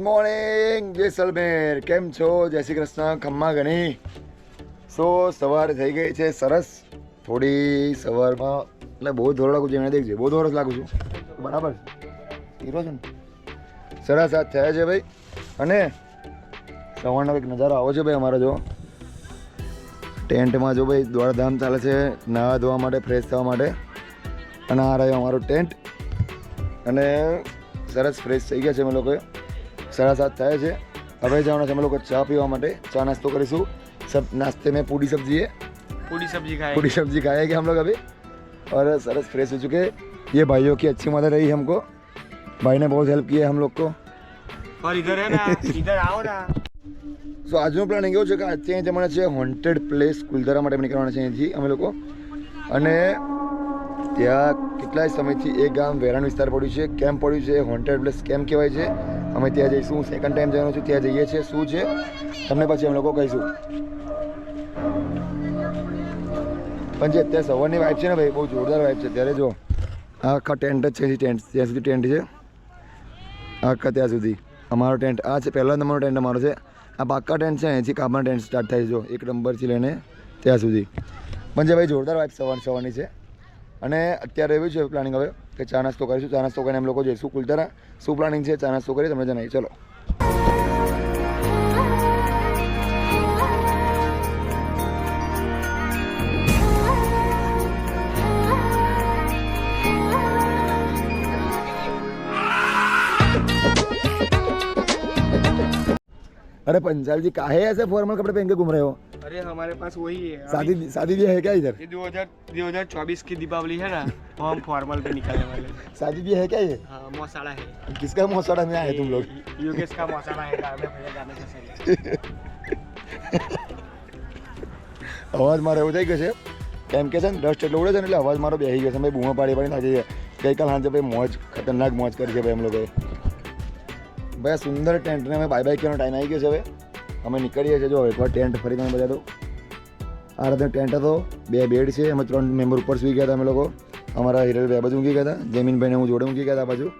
Good morning Jaisalmer કેમ છો? જય શ્રી કૃષ્ણ. ખમ્મા ગણી. સો, સવાર થઈ ગઈ છે. સરસ. થોડી સવારમાં, એટલે બહુ ધોર લાગુ છું એને દેખજે. બહુ ધોરસ લાગુ છું. બરાબર. હીરો છે ને. સરસ આ થયા છે ભાઈ. અને સવારનો એક નજારો આવો છે ભાઈ અમારો, જો. ટેન્ટમાં જો ભાઈ દોડધામ ચાલે છે, નાહવા ધોવા માટે, ફ્રેશ થવા માટે. અને આ રહ્યો અમારો ટેન્ટ. અને સરસ ફ્રેશ થઈ ગયા છે અમે લોકોએ. સાડા સાત થયા છે હવે જવાના છે અમે લોકો ચા પીવા માટે ચા નાસ્તો કરીશું सब नाश्ते में पूड़ी सब्जी है पूरी सब्जी खाए पूड़ी सब्जी खाएंगे हम लोग अभी और सरस फ्रेश हो चुके हैं ये भाइयों की अच्छी मदद रही हमको भाई ने बहुत हेल्प किया है हम लोग को और इधर है ना इधर आओ ना સો આજનું પ્લાનિંગ એવું છે કે આજથી અહીં જમવાના છે હોન્ટેડ પ્લેસ કુલધારા માટે નીકળવાના છે અહીંથી અમે લોકો અને ત્યાં કેટલાય સમયથી એક ગામ વેરાણ વિસ્તાર પડ્યું છે કેમ પડ્યું છે હોન્ટેડ પ્લેસ કેમ કહેવાય છે અમે ત્યાં જઈશું સેકન્ડ ટાઈમ જવાનું છું, ત્યાં જઈએ છીએ, શું છે? તમને પછી અમે લોકો કહીશું. પણ જે અત્યારે સવારની વાઇફ છે ને ભાઈ, બહુ જોરદાર વાઇફ છે ત્યારે જો. આખા ટેન્ટ જ છે ટેન્ટ ત્યાં સુધી ટેન્ટ છે. આખા ત્યાં સુધી. અમારો ટેન્ટ આ છે, પહેલો નંબરનો ટેન્ટ અમારો છે. આ પાક્કા ટેન્ટ છે, અહીંથી કામના ટેન્ટ સ્ટાર્ટ થાય છે, જો. એક નંબરથી લઈને ત્યાં સુધી. પણ જે ભાઈ જોરદાર વાઇફ સવાર સવારની છે. અને અત્યારે એવું છે પ્લાનિંગ હવે. કે ચા નાસ્તો કરીશું ચા નાસ્તો કરીને એમ લોકો જઈશું કુલતારા શું પ્લાનિંગ છે ચા નાસ્તો કરી તમને જણાવી ચલો अरे पंचाल जी काहे ऐसे फॉर्मल कपड़े पहन के घूम रहे हो अरे हमारे पास वही है अभी शादी शादी भी है क्या इधर ये 2000 2024 की दीपावली है ना वो हम फॉर्मल पे निकलने वाले हैं। शादी भी है क्या ये हाँ मौसाड़ा है किसका मौसड़ा में आए तुम लोग योगेश का मौसाड़ा है गाने भैया गाने से सही અવાજ મારો એવું થઈ ગયો છે કેમ કે છે ને ડસ્ટ એટલો ઉડે છે ને એટલે અવાજ મારો બેસી ગયો છે ભાઈ બૂમો પાડી પાડી નાખી છે ગઈકાલ સાંજે ભાઈ મોજ ખતરનાક મોજ કરી છે ભાઈ અમે લોકોએ ભાઈ આ સુંદર ટેન્ટને અમે બાય બાય કરવાનો ટાઈમ આવી ગયો છે હવે અમે નીકળીએ છીએ જો એકવાર ટેન્ટ ફરી તમે બધા તો. આ રીતે ટેન્ટ હતો, બે બેડ છે, અમે ત્રણ મેમ્બર ઉપર સુઈ ગયા હતા અમે લોકો. અમારા હિરલ બે બાજુ ઊંઘી ગયા હતા, જમીનભાઈને હું જોડે ઊંઘી ગયા હતા બાજુ.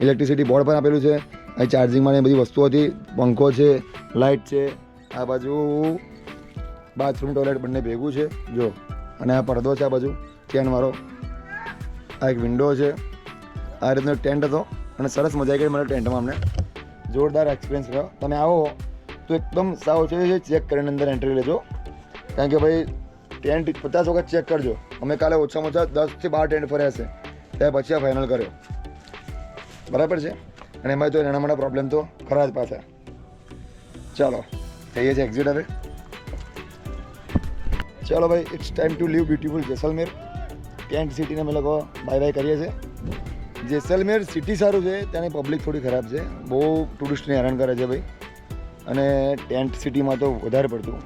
ઇલેક્ટ્રિસિટી બોર્ડ પણ આપેલું છે અહીં ચાર્જિંગમાં એ બધી વસ્તુઓ હતી, પંખો છે લાઇટ છે, આ બાજુ બાથરૂમ ટોયલેટ બંને ભેગું છે, જો. અને આ પડદો છે આ બાજુ ચેનવાળો આ એક વિન્ડો છે. આ રીતનો ટેન્ટ હતો, અને સરસ મજા આવી ગઈ મને ટેન્ટમાં અમને. જોરદાર એક્સપિરિયન્સ રહ્યો. તમે આવો. તો એકદમ સાવચેતી ચેક કરીને અંદર એન્ટ્રી લેજો કારણ કે ભાઈ ટેન્ટ પચાસ વખત ચેક કરજો અમે કાલે ઓછામાં ઓછા દસથી બાર ટેન્ટ ફર્યા છે ત્યાર પછી આ ફાઇનલ કર્યો બરાબર છે અને એમાં તો એના માટે પ્રોબ્લેમ તો ખરા જ પાછા ચાલો થઈએ છે એક્ઝિટ હવે ચાલો ભાઈ it's time to leave beautiful Jaisalmer tent સિટીને અમે લોકો બાય બાય કરીએ છીએ જેસલમેર સિટી સારું છે ત્યાંની પબ્લિક થોડી ખરાબ છે બહુ ટુરિસ્ટને હેરાન કરે છે ભાઈ અને ટેન્ટ સિટીમાં તો વધારે પડતું.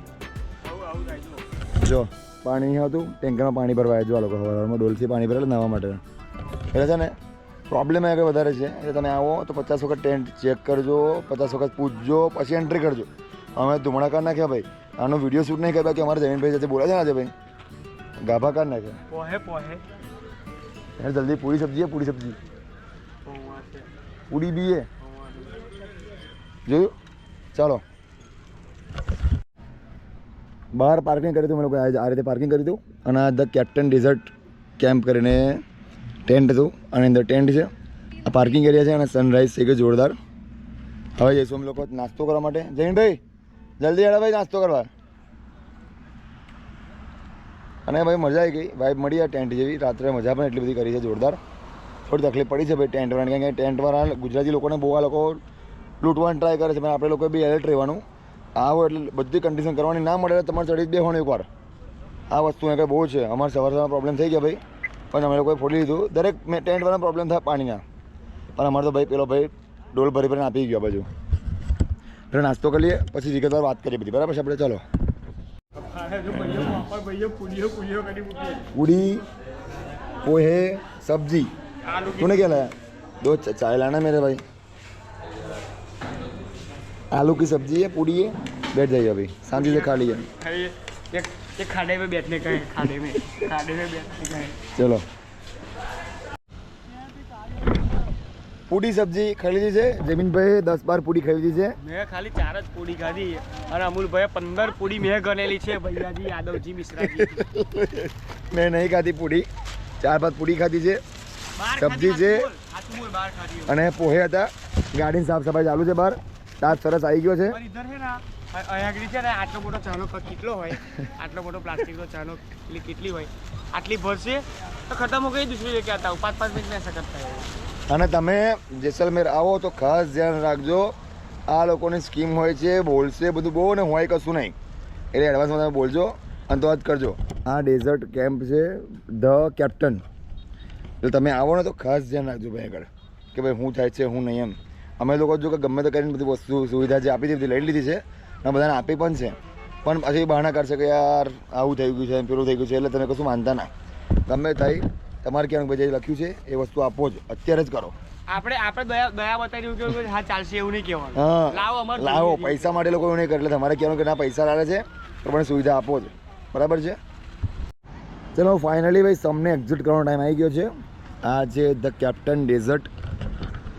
જો પાણી હતું ટેન્કરમાં પાણી ભરવાય જો આ લોકો હવારમાં ડોલથી પાણી ભરેલા નાવા માટે. એટલે છે ને પ્રોબ્લેમ આગળ વધારે છે. એટલે તમે આવો તો પચાસ વખત ટેન્ટ ચેક કરજો પચાસ વખત પૂછજો પછી એન્ટ્રી કરજો. અમે ધુમણા કાઢ નાખ્યા ભાઈ. આનો વીડિયો શૂટ નહીં કર્યા કે અમારે જમીનભાઈ સાથે બોલા છે ને ભાઈ. ગાભા કાઢ નાખ્યા. પોહે પોહે. યાર જલ્દી પૂરી સબ્જી પૂરી સબ્જી. પૂરી બી જોયું? ચાલો. બહાર પાર્કિંગ કર્યું હતું મેં લોકો આ રીતે પાર્કિંગ કરી હતું અને આ ધ કેપ્ટન ડિઝર્ટ કેમ્પ કરીને ટેન્ટ હતું. અને અંદર ટેન્ટ છે. આ પાર્કિંગ એરિયા છે અને સનરાઈઝ છે કે જોરદાર. હવે જઈશું અમે લોકો નાસ્તો કરવા માટે. જૈનભાઈ જલ્દી હેડા ભાઈ નાસ્તો કરવા. અને ભાઈ મજા આવી ગઈ. ભાઈ મળી આ ટેન્ટ જેવી. રાત્રે મજા પણ એટલી બધી કરી છે, જોરદાર. થોડી તકલીફ પડી છે ભાઈ ટેન્ટવાળા કારણ કે ટેન્ટવાળા ગુજરાતી લોકોને બહુ આ લોકો લૂંટવાની ટ્રાય કરે છે. પણ આપણે લોકો બી એલર્ટ રહેવાનું. આવો એટલે બધી કન્ડિશન કરવાની ના મળે એટલે તમારે ચડી જ બેસવાનું એકવાર. આ વસ્તુ એ કંઈ બહુ છે. અમારે સવાર સવારમાં પ્રોબ્લેમ થઈ ગયા ભાઈ. પણ અમે લોકોએ ફોડી લીધું. દરેક ટેન્ટવાળા પ્રોબ્લેમ થાય પાણીના પણ અમારે તો ભાઈ પેલો ભાઈ ડોલ ભરી ભરીને આપી ગયો બાજુ. એટલે નાસ્તો કરી લઈએ પછી વિગતવાર વાત કરીએ બધી. બરાબર છે? આપણે ચાલો. ઉડી પોહે સબ્જી. તું ને ક્યાં લાયા દો ચાય મેરે ભાઈ. आलू की तूने क्या लाया दो च- चाय लाना मेरे भाई आलू की सब्जी है पूड़ी है बैठ जाइए अभी शांति से खा लीजिए है ये एक एक खाने में बैठने का है खाने में खाने में बैठने का है चलो પૂરી સબ્જી ખરીદી છે જમીનભાઈ દસ બાર પૂરી ખરીદી છે મેં ખાલી ચાર જ પૂડી ખાધી અને અમૂલભાઈએ પંદર પૂડી મેં ગણેલી છે ભૈયાજી યાદવજી મિશ્રાજી મેં નહીં ખાધી પૂરી ચાર પાંચ પૂરી ખાધી છે બાર સબ્જી છે. હાથું બોલ બાર ખાધી અને પોહે હતા ગાડીની સાફ સફાઈ ચાલુ છે બહાર તાજ સરસ આવી ગયો છે. ને આગળ છે ને આટલો મોટો ચાનો કેટલો હોય? આટલો મોટો પ્લાસ્ટિકનો ચાનો કેટલી કેટલી હોય? આટલી ભરશે? તો ખતમ હો ગઈ દૂસરી જગ્યા હતા પાંચ પાંચ મિનિટ સખત થાય. અને તમે જેસલમેર આવો તો ખાસ ધ્યાન રાખજો. આ લોકોની સ્કીમ હોય છે બોલશે બધું બહુ ને હોય કશું નહીં. એટલે એડવાન્સમાં તમે બોલજો અને તો જ કરજો. આ ડેઝર્ટ કેમ્પ છે ધ કેપ્ટન એટલે તમે આવો ને તો ખાસ ધ્યાન રાખજો ભાઈ આગળ કે ભાઈ શું થાય છે હું નહીં એમ. અમે લોકો જો કે ગમે તે કરીને બધી વસ્તુ સુવિધા જે આપી દીધી લઈ લીધી છે અને બધાને આપી પણ છે. પણ પછી બહાના કરશે કે યાર આવું થઈ ગયું છે પેલું થઈ ગયું છે એટલે તમે કશું માનતા ના. ગમે થાય તમારે ક્યાંક ભાઈ જે લખ્યું છે એ વસ્તુ આપો જ અત્યારે જ કરો. આપણે આપણે દયા દયા બતાવી રહ્યું કે હા ચાલશે એવું નહીં કહેવાનું. લાવો અમારે લાવો પૈસા માટે લોકો એવું નહીં કરે એટલે તમારે કહેવાનું કે ના પૈસા લાવે છે તો પણ સુવિધા આપો જ. બરાબર છે? ચલો ફાઇનલી ભાઈ તમને એક્ઝિટ કરવાનો ટાઈમ આવી ગયો છે. આ છે ધ કેપ્ટન ડેઝર્ટ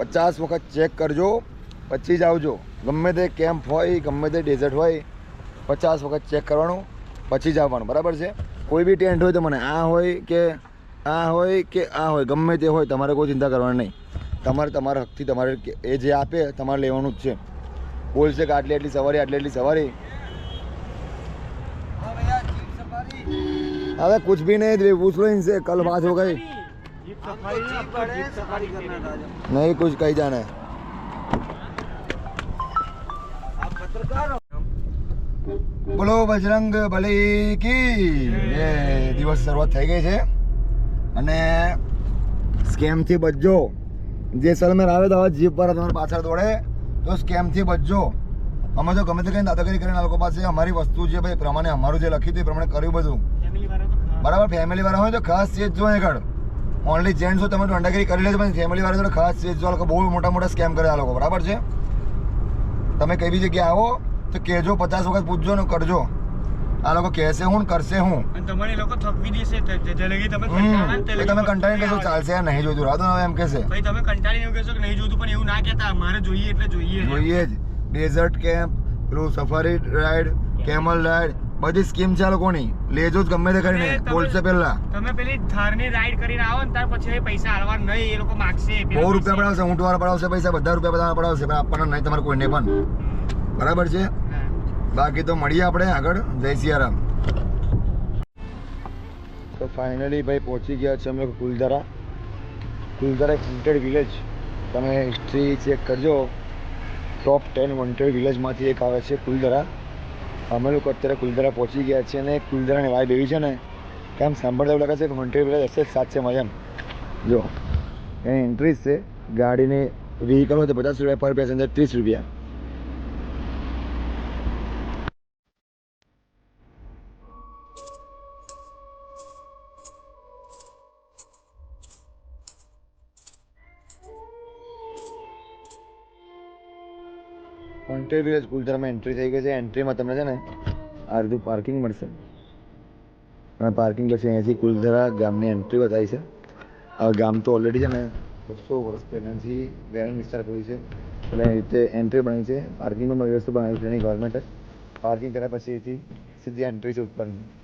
પચાસ વખત ચેક કરજો, પછી જ આવજો. ગમે તે કેમ્પ હોય, ગમે તે ડેઝર્ટ હોય, પચાસ વખત ચેક કરવાનું, પછી જ આવવાનું. બરાબર છે? કોઈ બી ટેન્ટ હોય તો મને આ હોય કે આ હોય કે આ હોય, ગમે તે હોય, તમારે કોઈ ચિંતા કરવાની નહીં. તમારે તમારા હકથી તમારે એ જે આપે, તમારે લેવાનું જ છે. બોલશે કે આટલી આટલી સવારી, આટલી આટલી સવારી. હવે કુછ ભી નહીં પૂછ લો ઇનસે કલ બાત હો ગઈ. नहीं कुछ कहीं जाना है બોલો બજરંગ બલી કી એ દિવસ શરૂઆત થઈ ગઈ છે અને સ્કેમથી બચજો જે સલમેર આવે તો હવે જીપ પર તમારી પાછળ દોડે તો સ્કેમથી બચજો અમે તો ગમે તે કરીને દાદાગીરી કરીને આ લોકો પાસે અમારી વસ્તુ જે ભાઈ પ્રમાણે અમારું જે લખ્યું હતું એ પ્રમાણે કર્યું બધું ફેમિલી વાળા તો ખા- બરાબર ફેમિલી વાળા હોય તો ખાસ ચેજ જો આગળ ઓનલી જેન્ટ્સ તમે દંડાગીરી કરી લેજો પણ ફેમિલી વાળા જોડે ખાસ જો લોકો બહુ મોટા મોટા સ્કેમ કરે આ લોકો બરાબર છે? તમે કઈ બી જગ્યાએ આવો તો કહેજો પચાસ વખત પૂછજો ને કરજો. આ લોકો કહેશે હું કરશે હું. તમારે લોકો થકવી દેશે તમે કંટાળો કહેશો ચાલશે નહીં જોતું રાતો હવે એમ કહેશે. ભાઈ તમે કંટાળી એવું કહેશો કે નહીં જોતું પણ એવું ના કહેતા. મારે જોઈએ એટલે જોઈએ. જોઈએ જ. ડેઝર્ટ કેમ્પ પેલું સફારી રાઈડ કેમલ રાઈડ બધી સ્કીમ છે લોકોની. લેજો જ ગમે તે કરીને. બોલશે પહેલા. તમે પેલી થારની રાઈડ કરીને આવો ને ત્યાર પછી પૈસા આલવા નહીં એ લોકો માગશે બહુ રૂપિયા પડાવશે ઊંટ વાળા પડાવશે પૈસા બધા રૂપિયા બધા પડાવશે પણ આપવાના નહીં તમારે કોઈને પણ. બરાબર છે? બાકી તો મળીએ આપણે આગળ. જય સિયારામ. તો ફાઇનલી ભાઈ પહોંચી ગયા છે અમે લોકો કુલધારા કુલધારા એક વોન્ટેડ વિલેજ તમે હિસ્ટ્રી ચેક કરજો. ટોપ ટેન વોન્ટેડ વિલેજમાંથી એક આવે છે કુલધારા અમે લોકો અત્યારે કુલધારા પહોંચી ગયા છીએ અને કુલધારાની વાઇબ એવી છે ને કે આમ સાંભળતા એવું લાગે છે કે વોન્ટેડ વિલેજ હશે જ છે એમ જો, એની એન્ટ્રીઝ છે ગાડીની વ્હીકલ હોય તો પચાસ રૂપિયા પર પેસેન્જર ત્રીસ રૂપિયા. વોન્ટેડ વિલેજ કુલધારામાં એન્ટ્રી થઈ ગઈ છે. એન્ટ્રીમાં તમને છે ને અડધું પાર્કિંગ મળશે. અને પાર્કિંગ પછી અહીંયાથી કુલધરા ગામની એન્ટ્રી બતાવી છે. હવે ગામ તો ઓલરેડી છે ને બસો વર્ષ પહેલાંથી વેરણ વિસ્તાર કર્યું છે. એટલે એ રીતે એન્ટ્રી બનાવી છે. પાર્કિંગનું વ્યવસ્થા બનાવી છે એની ગવર્મેન્ટે પાર્કિંગ કર્યા પછી એથી સીધી એન્ટ્રી છે ઉપરની.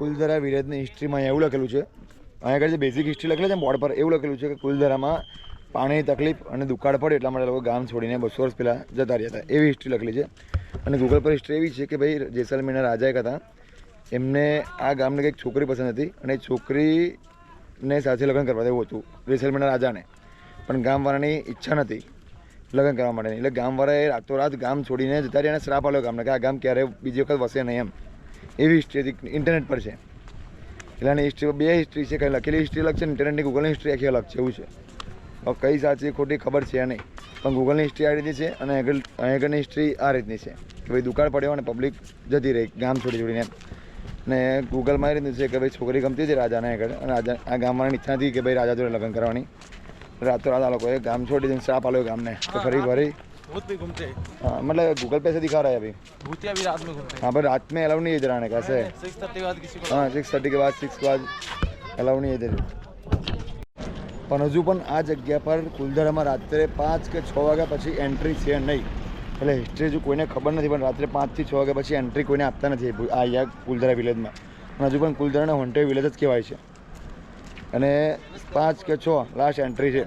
કુલધરા વિરાજની હિસ્ટ્રીમાં એવું લખેલું છે, અહીંયા આગળ જે બેઝિક હિસ્ટ્રી લખેલી છે બોર્ડ પર એવું લખેલું છે કે કુલધરામાં પાણીની તકલીફ અને દુકાળ પડે એટલા માટે લોકો ગામ છોડીને બસો વર્ષ પહેલાં જતા રહ્યા હતા. એવી હિસ્ટ્રી લખેલી છે. અને ગૂગલ પર હિસ્ટ્રી એવી છે કે ભાઈ, જેસલમેરના રાજા એક હતા. એમને આ ગામને કંઈક છોકરી પસંદ હતી અને છોકરીને સાથે લગ્ન કરવા એવું હતું, જેસલમેરના રાજાને. પણ ગામવાળાની ઈચ્છા નથી લગ્ન કરવા માટે એટલે ગામવાળાએ રાતોરાત ગામ છોડીને જતા રહ્યા અને શ્રાપ આપ્યો ગામને કે આ ગામ ક્યારે બીજી વખત વસે નહીં એમ. એવી હિસ્ટ્રી હતી ઇન્ટરનેટ પર છે. એટલે હિસ્ટ્રી બે હિસ્ટ્રી છે, કંઈ લખેલી હિસ્ટ્રી અલગ છે ઇન્ટરનેટની ગૂગલની હિસ્ટ્રી આખી અલગ છે, એવું છે. કઈ સાચી ખોટી ખબર છે નહીં. પણ ગૂગલની હિસ્ટ્રી આ રીતની છે અને આગળ, આગળની હિસ્ટ્રી આ રીતની છે. કે ભાઈ દુકાળ પડ્યો અને પબ્લિક જતી રહી, ગામ છોડી છોડીને ને ગૂગલમાં એ રીતનું છે કે ભાઈ છોકરી ગમતી હતી રાજાને આગળ, અને રાજા, આ ગામમાં ઈચ્છા હતી કે ભાઈ રાજા જોડે લગ્ન કરવાની. રાતોરાત આ લોકોએ ગામ છોડી દીધું શ્રાપ આપ્યો ગામને, તો ફરી ફરી भूत भी घूमते हैं हाँ, मतलब गूगल पे से दिखा रहा है अभी भूतिया भी रात में घूमते हाँ पर रात में अलाउ नहीं है इधर आने का ऐसे हैं सिक्स थर्टी बाद किसी को हाँ सिक्स थर्टी के बाद सिक्स के बाद अलाउ नहीं है इधर પણ હજુ પણ આ જગ્યા પર કુલધરામાં રાત્રે પાંચ કે છ વાગ્યા પછી એન્ટ્રી છે નહીં એટલે હિસ્ટ્રી હજુ કોઈને ખબર નથી પણ રાત્રે પાંચથી છ વાગ્યા પછી એન્ટ્રી કોઈને આપતા નથી આ અહીંયા કુલધરા વિલેજમાં પણ હજુ પણ કુલધરાના હોન્ટેડ વિલેજ જ કહેવાય છે અને પાંચ કે છ લાસ્ટ એન્ટ્રી છે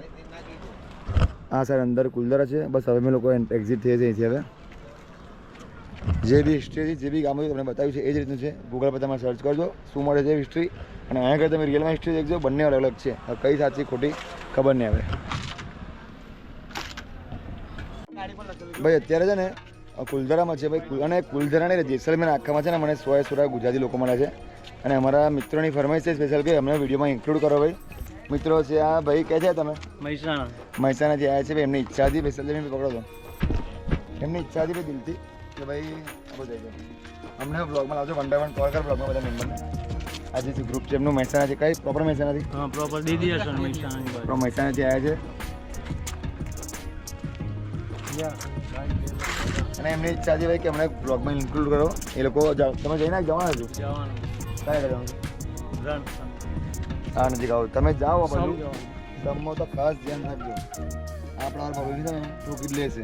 આ સાઈડ અંદર કુલધરા છે. બસ હવે અમે લોકો એક્ઝિટ થઈએ છીએ અહીંથી હવે. જે બી હિસ્ટ્રી હતી જે બી ગામ તમને બતાવ્યું છે, એ જ રીતનું છે. ગૂગલ પર તમે સર્ચ કરજો, શું મળે છે હિસ્ટ્રી અને અહીંયા આગળ તમે રિયલમાં હિસ્ટ્રી દેખજો, બંને અલગ અલગ છે. કઈ સાચી ખોટી ખબર નહીં આવે. ભાઈ, અત્યારે છે ને કુલધરામાં છે ભાઈ અને કુલધરા નહીં, જેસલમેર આખામાં છે ને, મને સો સોરા ગુજરાતી લોકો મળે છે. અને અમારા મિત્રોની ફરમાઈશ છે સ્પેશિયલ કે અમને વિડીયોમાં ઇન્ક્લુડ કરો ભાઈ. મિત્રો છે આ ભાઈ કહે છે તમે? મહેસાણા. મહેસાણાથી આવ્યા છે ભાઈ. એમની ઈચ્છા હતી ભાઈ સંજય પકડો તો. એમની ઈચ્છા હતી ભાઈ દિલથી કે ભાઈ આ બધું થઈ જાય અમને બ્લોગમાં લાવજો વન બાય વન કોલ કર બ્લોગમાં બધા મેમ્બરને આજે જે ગ્રુપ છે એમનું મહેસાણા છે. કઈ? પ્રોપર મહેસાણાથી હા પ્રોપર દીદી હશે મહેસાણા મહેસાણાથી આવ્યા છે. અને એમની ઈચ્છા હતી ભાઈ કે અમને બ્લોગમાં ઇન્ક્લુડ કરો. એ લોકો તમે જઈને જવાના છો? જવાનું. કાંઈ જવાનું? રન નથી ખાવું. તમે જાઓ બધું સમો તો ખાસ ધ્યાન રાખજો. આપણા છે ને ઠોકી લેશે.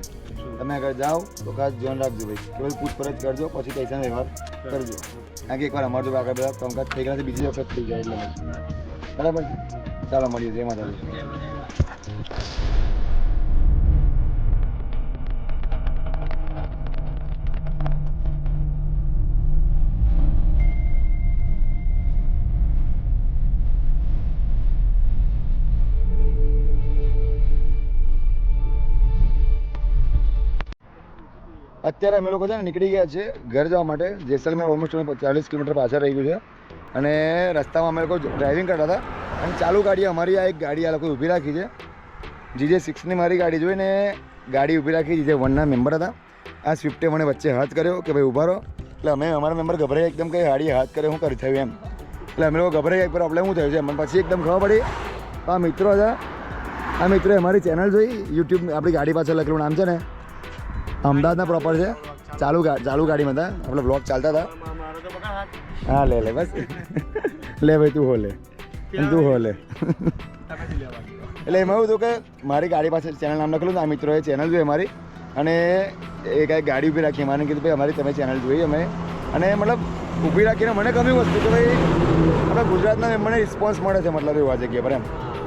તમે આગળ જાઓ તો ખાસ ધ્યાન રાખજો ભાઈ. કે ભાઈ પૂછપરછ કરજો પછી પૈસા વ્યવહાર કરજો. કારણ કે એકવાર અમારું આગળ બધા કામકાજ થઈ ગયા બીજી વખત થઈ જાય એટલે બરાબર? ચાલો મળીએ જય માતાજી. અત્યારે અમે લોકો છે ને નીકળી ગયા છે ઘર જવા માટે. જેસલમેર ઓલમોસ્ટ ચાલીસ કિલોમીટર પાછળ રહી ગયું છે. અને રસ્તામાં અમે લોકો ડ્રાઇવિંગ કરતા હતા. અને ચાલુ ગાડી અમારી આ એક ગાડી આ લોકોએ ઊભી રાખી છે. જીજે સિક્સની મારી ગાડી જોઈને ગાડી ઊભી રાખી. જીજે વનના મેમ્બર હતા. આ સ્વિફ્ટે મને વચ્ચે હાથ કર્યો કે ભાઈ ઊભા રહો. એટલે અમે અમારા મેમ્બર ગભરાઈ એકદમ કે ગાડી હાથ કર્યો, હું કરી થયું એમ. એટલે અમે લોકો ગભરાઈ ગયા પ્રોબ્લેમ શું થયું છે? મને પછી એકદમ ખબર પડી. આ મિત્રો હતા. આ મિત્રોએ અમારી ચેનલ જોઈ યુટ્યુબ આપણી ગાડી પાછળ લખેલું નામ છે ને. અમદાવાદના પ્રોપર છે. ચાલુ ચાલુ ગાડીમાં હતા. આપણે બ્લોગ ચાલતા હતા. મારો હા, લે લે, બસ. લે ભાઈ, તું હો, લે. તું હો, લે. એટલે એમાં એવું હતું કે મારી ગાડી પાસે ચેનલ નામ લખેલું હતું. આ મિત્રોએ ચેનલ જોઈ અમારી. અને એ કાંઈ ગાડી ઊભી રાખી. મને કીધું, ભાઈ, અમારી તમે ચેનલ જોઈ અમે. અને મતલબ ઊભી રાખીને મને ગમ્યું વસ્તુ કે ભાઈ, આપણા ગુજરાતના મને રિસ્પોન્સ મળે છે, મતલબ એવું જગ્યા પર એમ.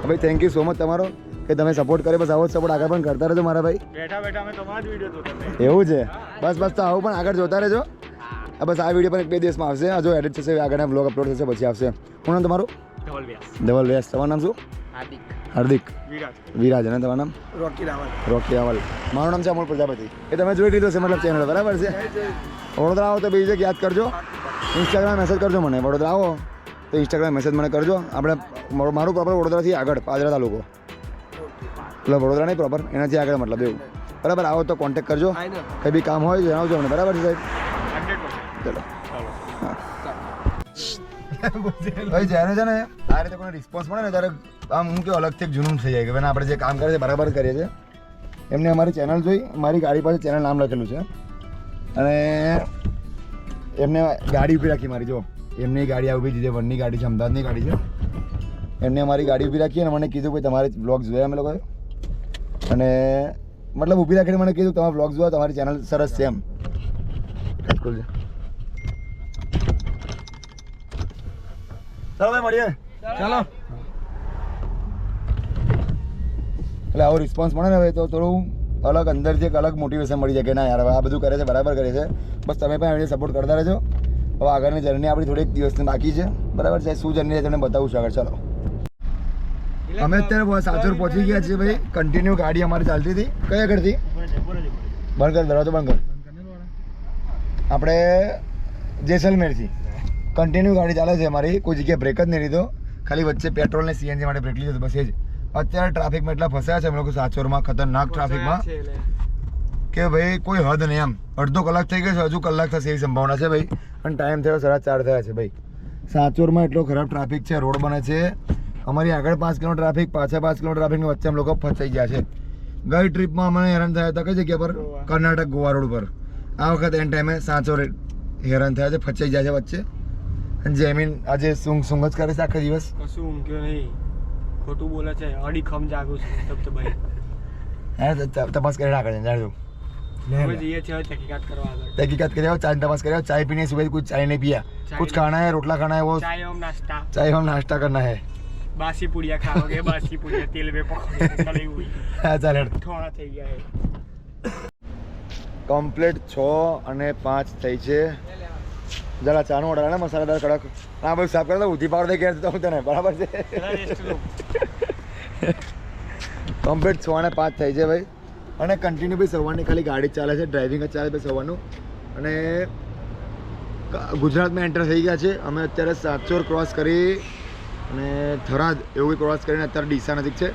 ભાઈ થેન્ક યુ સો મચ તમારો. કે તમે સપોર્ટ કરે બસ આવો સપોર્ટ આગળ પણ કરતા રહેજો મારા ભાઈ. બેઠા બેઠા અમે તમારા જ વીડિયો જોતા એવું છે? બસ બસ તો આવું પણ આગળ જોતા રહેજો. આ બસ આ વીડિયો પણ એક બે દિવસમાં આવશે. આજો એડિટ થશે આગળના બ્લોગ અપલોડ થશે પછી આવશે. શું નામ તમારું? ધવલ વ્યાસ. ધવલ વ્યાસ. તમારું નામ શું? હાર્દિક. હાર્દિક. વિરાજ. વિરાજ અને તમારું નામ? રોકી રાવલ. રોકી રાવલ. મારું નામ છે અમૂલ પ્રજાપતિ. એ તમે જોઈ લીધો છે મતલબ ચેનલ બરાબર છે? વડોદરા આવો તો બીજી જગ્યા યાદ કરજો. ઇન્સ્ટાગ્રામ મેસેજ કરજો મને. વડોદરા આવો તો ઇન્સ્ટાગ્રામ મેસેજ મને કરજો. આપણે મારું મારું પ્રોપર વડોદરાથી આગળ પાદરા તાલુકો. એટલે વડોદરા નહીં પ્રોપર એનાથી આગળ મતલબ એવું. બરાબર આવો તો કોન્ટેક કરજો. કંઈ બી કામ હોય જણાવજો મને બરાબર છે સાહેબ? ચલો. ભાઈ જ્યારે છે ને આ રીતે કોઈ રિસ્પોન્સ મળે ને ત્યારે આમ હું કે અલગથી એક જુનૂન થઈ જાય કે ભાઈ આપણે જે કામ કરે છે બરાબર કરીએ છીએ. એમને અમારી ચેનલ જોઈ મારી ગાડી પાસે ચેનલ નામ લખેલું છે. અને એમને ગાડી ઊભી રાખી મારી જો. એમની ગાડી આ ઊભી છે જે વનની ગાડી છે અમદાવાદની ગાડી છે. એમને અમારી ગાડી ઊભી રાખી અને મને કીધું ભાઈ તમારે બ્લોગ જોયા અમે લોકોએ? અને મતલબ ઊભી રાખીને મને કીધું તમારા બ્લોગ જોવા તમારી ચેનલ સરસ છે એમ. બિલકુલ છે. ચાલો ભાઈ મળીએ. ચાલો. એટલે આવો રિસ્પોન્સ મળે ને હવે તો થોડું અલગ અંદર એક અલગ મોટિવેશન મળી જાય કે ના યાર હવે આ બધું કરે છે બરાબર કરે છે. બસ તમે પણ એને સપોર્ટ કરતા રહેજો. હવે આગળની જર્ની આપણી થોડીક દિવસની બાકી છે. બરાબર છે? શું જર્ની છે તમને બતાવું છું આગળ. ચાલો. અમે અત્યારે સાચોર પહોંચી ગયા છીએ ભાઈ. કન્ટિન્યુ ગાડી અમારી ચાલતી હતી. કઈ આગળથી બંધ કર દરવાજો બંધ કર આપણે જેસલમેરથી. કન્ટિન્યુ ગાડી ચાલે છે અમારી. કોઈ જગ્યાએ બ્રેક જ નહીં લીધો. ખાલી વચ્ચે પેટ્રોલ ને સીએનજી માટે બ્રેક લીધો બસ એ જ. અત્યારે ટ્રાફિકમાં એટલા ફસાયા છે અમે લોકો સાચોરમાં ખતરનાક ટ્રાફિકમાં કે ભાઈ કોઈ હદ નહીં એમ અડધો કલાક થઈ ગયો છે હજુ કલાક થશે એવી સંભાવના છે ભાઈ. અને ટાઈમ થયો સાડા ચાર થયા છે ભાઈ. સાચોરમાં એટલો ખરાબ ટ્રાફિક છે રોડ બને છે. અમારી આગળ પાંચ કિલો ટ્રાફિક પાછળ પાંચ કિલો ટ્રાફિકની વચ્ચે અમે લોકો ફસાઈ ગયા છે. ગઈ ટ્રીપમાં અમને હેરાન થયા હતા કઈ જગ્યા પર? કર્ણાટક ગોવા રોડ પર આ વખત એન ટાઈમે સાચો હેરાન થયા છે ફસાઈ ગયા છે વચ્ચે. જેમીન આજે સૂંઘ સૂંઘ જ કરે છે આખો દિવસ? કશું ઊંઘ્યો નહીં. ખોટું બોલે છે અડી ખમ જાગું છું તબ તો ભાઈ. તપાસ કરીને આગળ જાણજો तहकीकत કરી चाय ચા करे કરી पीने सुबह પીને चाय नहीं पिया कुछ खाना है रोटला રોટલા है वो चाय और नाश्ता चाय और नाश्ता બાસી પુડિયા ખાઓગે બાસી પુડિયા તેલ બે પકોડે તળી હુઈ હા ચાલે. થોડા થઈ ગયા કમ્પ્લીટ છ અને પાંચ થઈ છે. જરા ચાનો ઓર્ડર ને મસાલાદાર કડક. હા ભાઈ સાફ કરતા ઉધી પાવડે ઘેર તો હું તને બરાબર છે? પેલા કમ્પ્લીટ છ અને પાંચ થઈ છે ભાઈ. અને કન્ટિન્યુ ભાઈ સવારની ખાલી ગાડી ચાલે છે ડ્રાઇવિંગ જ ચાલે છે સવારનું. અને ગુજરાતમાં એન્ટર થઈ ગયા છે. અમે અત્યારે સાતચોર ક્રોસ કરી અને થરાદ એવું ક્રોસ કરીને અત્યારે ડીસા નજીક છે.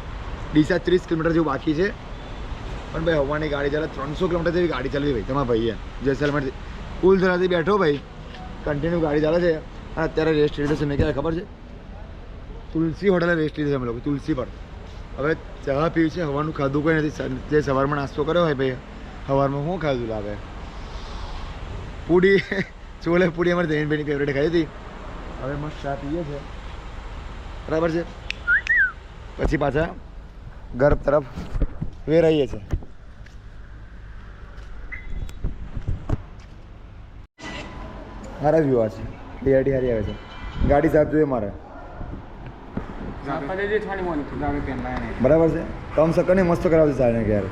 ડીસા ત્રીસ કિલોમીટર જેવું બાકી છે. પણ ભાઈ હવાની ગાડી ચાલે, ત્રણસો કિલોમીટર જેવી ગાડી ચાલવી ભાઈ, તમારા ભાઈએ. જેસલમેરથી. કુલધરાથી બેઠો ભાઈ. કન્ટિન્યુ ગાડી ચાલે છે. અને અત્યારે રેસ્ટ લીધો છે મેં ક્યારે ખબર છે? તુલસી હોટલે રેસ્ટ લીધો છે અમે લોકો, તુલસી પર. હવે ચા પીવી છે, હવાનું ખાધું કંઈ નથી. જે સવારમાં નાસ્તો કર્યો હોય ભાઈ સવારમાં શું ખાધું લાવે? પૂડી, છોલે પૂડી અમારી જૈનભાઈની ફેવરેટ ખાઈ હતી. હવે મસ્ત ચા પીએ છે. બરાબર છે? પછી પાછા ઘર તરફ વેરાઈએ છે. સારા વ્યૂ આ છે. ડીઆરડી હારી આવે છે. ગાડી સાફ જોઈએ મારે. બરાબર છે? કમ સકને મસ્ત કરાવશે સાહેબ કે યાર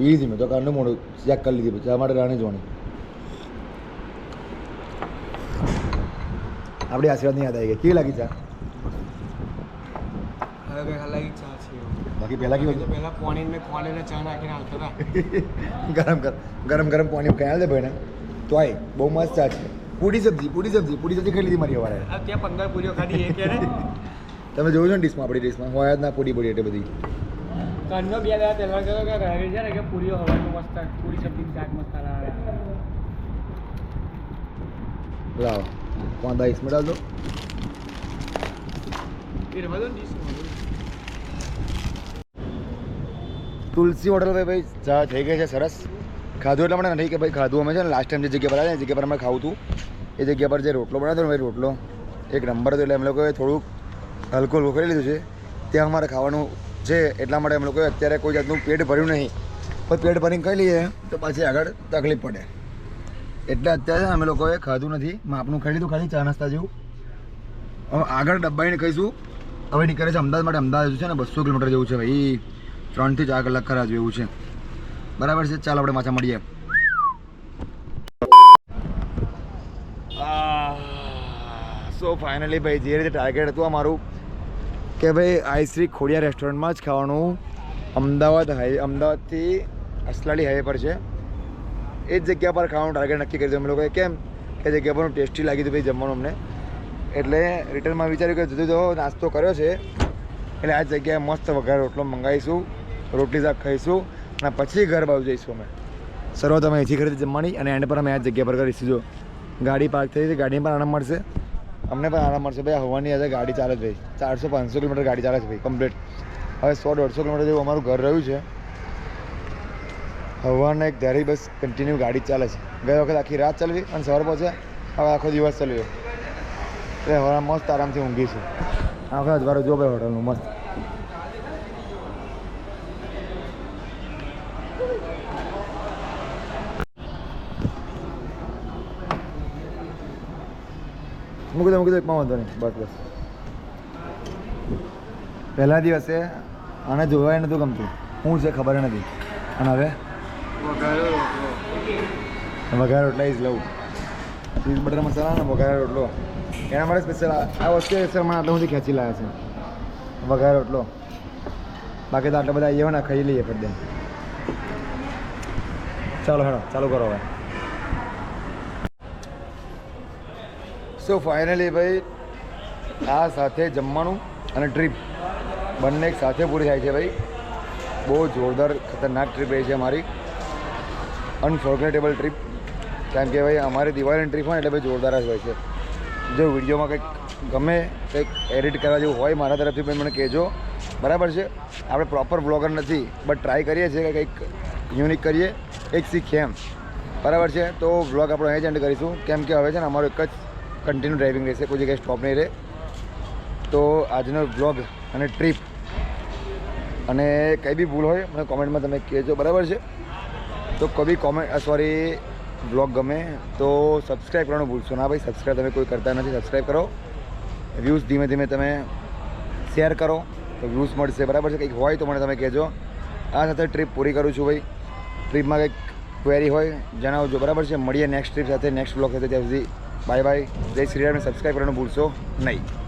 લીધી મેં તો કાંડું મોડું ચેક કરી લીધી ચા માટે રાણી જોવાની આપણી આશીર્વાદની યાદ આવી ગઈ. કેવી લાગી ચા? કઈ બાકી પહેલાં કેવી પેલા પાણી મેં ખોલીને ચા નાખીને હાલતા હતા. ગરમ કર ગરમ ગરમ પાણી કહી દે ભાઈને. તો આય બહુ મસ્ત ચા છે. પૂરી સબ્જી પૂરી સબ્જી પૂરી સબ્જી ખાઈ લીધી મારી સવારે આ ત્યાં પંદર પૂરીઓ ખાધી એ કે તમે જોયું છે ને ડીશમાં આપણી ડીશમાં? હોય જ ના પૂરી પૂરી એટલે બધી. કાનનો બે દાડા તહેવાર કર્યો કે રહે છે ને કે પૂરીઓ હવાનું મસ્ત પૂરી સબ્જી શાક મસાલા આવે લાવો. રવા દો ને ડીશ તુલસી હોટલ પર ભાઈ, ચા થઈ ગઈ છે, સરસ. ખાધું એટલે મને નથી કે ભાઈ ખાધું અમે છે ને લાસ્ટ ટાઈમ જે જગ્યા પર આવ્યા જગ્યા પર અમે ખાવું હતું. એ જગ્યા પર જે રોટલો બનાવ્યો ને, ભાઈ, રોટલો, એક નંબર હતો એટલે અમે લોકોએ થોડુંક હલકું હલકું કરી લીધું છે. ત્યાં અમારે ખાવાનું છે, એટલા માટે અમે લોકોએ અત્યારે કોઈ જાતનું પેટ ભર્યું નહીં. પણ પેટ ભરીને ખાઈ લઈએ, તો પાછી આગળ તકલીફ પડે. એટલે અત્યારે અમે લોકોએ ખાધું નથી. માપનું ખાઈ લીધું, ખાલી ચા નાસ્તા જેવું. હવે આગળ ડબ્બાઈને ખાઈશું હવે નીકળે છે અમદાવાદ માટે. અમદાવાદ છે ને બસો કિલોમીટર જેવું છે ભાઈ. ત્રણથી ચાર કલાક ખરા જેવું છે. બરાબર છે? ચાલ આપણે પાછા મળીએ. સો ફાઇનલી ભાઈ, જે રીતે ટાર્ગેટ હતું અમારું, કે ભાઈ આઈશ્રી ખોડિયા રેસ્ટોરન્ટમાં જ ખાવાનું. અમદાવાદ હાઈ અમદાવાદથી અસલાડી હાઈવે પર છે. એ જ જગ્યા પર ખાવાનું ટાર્ગેટ નક્કી કરી દીધું. અમે લોકોએ કેમ કે જગ્યા પર ટેસ્ટી લાગી હતું ભાઈ જમવાનું અમને. એટલે રિટર્નમાં વિચાર્યું કે જુદો જુદો નાસ્તો કર્યો છે. એટલે આ જગ્યાએ મસ્ત વઘાર રોટલો મંગાવીશું, રોટલી શાક ખાઈશું, અને પછી ઘર બાજુ જઈશું અમે. શરૂઆત અમે અહીંથી ખરીદી જમવાની અને એન્ડ પર અમે આ જગ્યા પર કરીશું. જો ગાડી પાર્ક થઈ છે, ગાડીમાં પણ આરામ મળશે. અમને પણ આરામ મળશે. ભાઈ હવાની આજે ગાડી ચાલે છે ભાઈ. ચારસો પાંચસો કિલોમીટર ગાડી ચાલે છે ભાઈ કમ્પ્લીટ હવે સો દોઢસો કિલોમીટર જેવું અમારું ઘર રહ્યું છે. હવાને એક ધારી બસ કન્ટિન્યુ ગાડી ચાલે છે. ગઈ વખત આખી રાત ચાલવી અને સવાર પહોંચ્યા હવે આખો દિવસ ચાલ્યો. એટલે હવે મસ્ત આરામથી ઊંઘીશું આ વખત અજવાળું જો ભાઈ હોટલનું, મસ્ત. મૂકી દો મૂકી દો એકમાં વાંધો નહીં. બસ બસ. પહેલા દિવસે આને જોવાય નહોતું ગમતું. શું છે ખબર નથી. અને હવે? વઘાર રોટલા is love cheese butter masala અને વઘાર રોટલો એના માટે સ્પેશિયલ આ વસ્તુ સ્પેશિયલ મને આટલા સુધી ખેંચી લાવ્યા છે. વઘાર રોટલો બાકી તો આટલા બધા આવ્યા ને ખાઈ લઈએ ફરદે ચાલો હેડો, ચાલુ કરો હવે. સો ફાઇનલી ભાઈ, આ સાથે જમવાનું અને ટ્રીપ બંને એક સાથે પૂરી થાય છે ભાઈ. બહુ જોરદાર ખતરનાક ટ્રીપ રહી છે અમારી. અનફોર્ગેટેબલ ટ્રીપ કારણ કે ભાઈ, અમારી દિવાળીની ટ્રીપ હોય એટલે ભાઈ જોરદાર જ હોય છે. જો વિડીયોમાં કંઈક ગમે કંઈક એડિટ કરવા જેવું હોય મારા તરફથી પણ મને કહેજો. બરાબર છે? આપણે પ્રોપર બ્લોગર નથી બટ ટ્રાય કરીએ છીએ કે કંઈક યુનિક કરીએ એક શીખીએ એમ. બરાબર છે? તો વ્લોગ આપણે અહીં જ એન્ડ કરીશું. કેમ કે હવે છે ને અમારો એક જ કન્ટિન્યુ ડ્રાઇવિંગ રહેશે, કોઈ જગ્યાએ સ્ટોપ નહીં રહે. તો આજનો વ્લોગ અને ટ્રીપ અને કંઈ બી ભૂલ હોય મને કોમેન્ટમાં તમે કહેજો. બરાબર છે? તો કભી કોમેન્ટ સોરી બ્લોગ ગમે તો સબસ્ક્રાઈબ કરવાનું ભૂલશો ના ભાઈ. સબસ્ક્રાઈબ તમે કોઈ કરતા નથી સબસ્ક્રાઈબ કરો. વ્યૂઝ ધીમે ધીમે તમે શેર કરો. તો વ્યૂઝ મળશે, બરાબર છે? કંઈક હોય તો મને તમે કહેજો. આ સાથે ટ્રીપ પૂરી કરું છું ભાઈ. ટ્રીપમાં કંઈક ક્વેરી હોય, જણાવજો, બરાબર છે? મળીએ નેક્સ્ટ ટ્રીપ સાથે નેક્સ્ટ બ્લોગ સાથે ત્યાં સુધી. બાય બાય જય શ્રી રામને સબસ્ક્રાઈબ કરવાનું ભૂલશો નહીં.